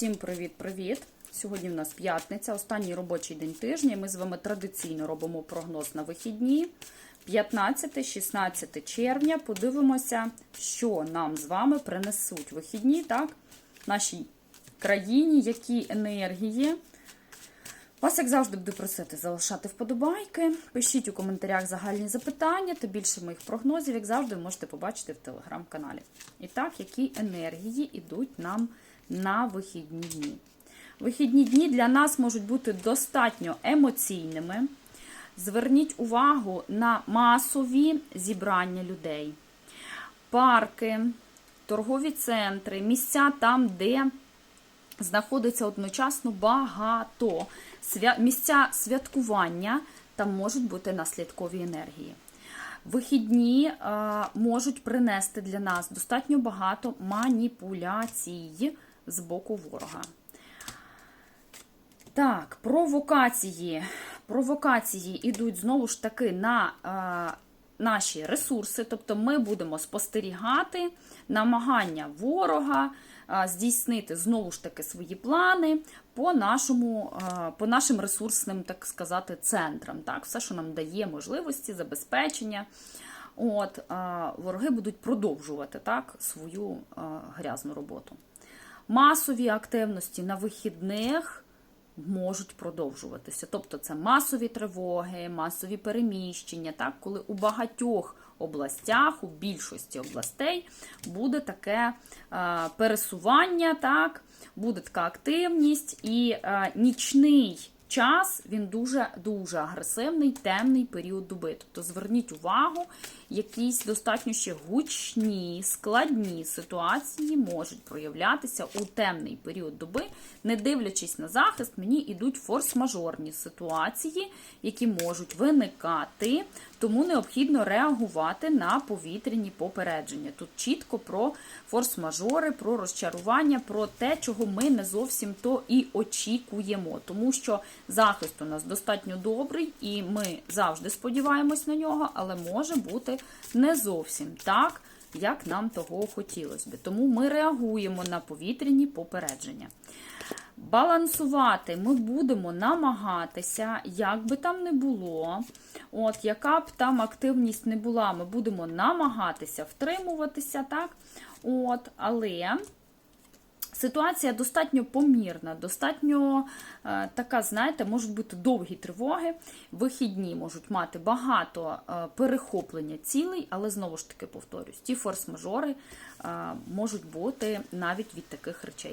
Всім привіт-привіт! Сьогодні в нас п'ятниця, останній робочий день тижня. Ми з вами традиційно робимо прогноз на вихідні. 15-16 червня. Подивимося, що нам з вами принесуть вихідні, так? Нашій країні, які енергії. Вас, як завжди, буду просити залишати вподобайки. Пишіть у коментарях загальні запитання та більше моїх прогнозів, як завжди, можете побачити в телеграм-каналі. І так, які енергії йдуть нам на вихідні дні. Вихідні дні для нас можуть бути достатньо емоційними. Зверніть увагу на масові зібрання людей, парки, торгові центри, місця там, де знаходиться одночасно багато місця святкування, там можуть бути наслідкові енергії. Вихідні е, можуть принести для нас достатньо багато маніпуляцій з боку ворога. Так, провокації. Провокації йдуть знову ж таки на е, наші ресурси, тобто ми будемо спостерігати намагання ворога е, здійснити знову ж таки свої плани по нашому, е, по нашим ресурсним, так сказати, центрам. Так, Все, що нам дає можливості, забезпечення. От, е, Вороги будуть продовжувати так, свою е, грязну роботу. Масові активності на вихідних можуть продовжуватися. Тобто це масові тривоги, масові переміщення, так, коли у багатьох областях, у більшості областей буде таке е, пересування, так, буде така активність і е, нічний. Час він дуже-дуже агресивний, темний період доби. Тобто зверніть увагу, якісь достатньо ще гучні, складні ситуації можуть проявлятися у темний період доби, не дивлячись на захист, мені йдуть форс-мажорні ситуації, які можуть виникати, тому необхідно реагувати на повітряні попередження. Тут чітко про форс-мажори, про розчарування, про те, чого ми не зовсім то і очікуємо, тому що захист у нас достатньо добрий, і ми завжди сподіваємось на нього, але може бути не зовсім так, як нам того хотілося би. Тому ми реагуємо на повітряні попередження. Балансувати ми будемо намагатися, як би там не було, от, яка б там активність не була, ми будемо намагатися втримуватися, так? От, але ситуація достатньо помірна, достатньо е, така, знаєте, можуть бути довгі тривоги, вихідні можуть мати багато е, перехоплення цілей, але знову ж таки повторюсь, ті форс-мажори е, можуть бути навіть від таких речей.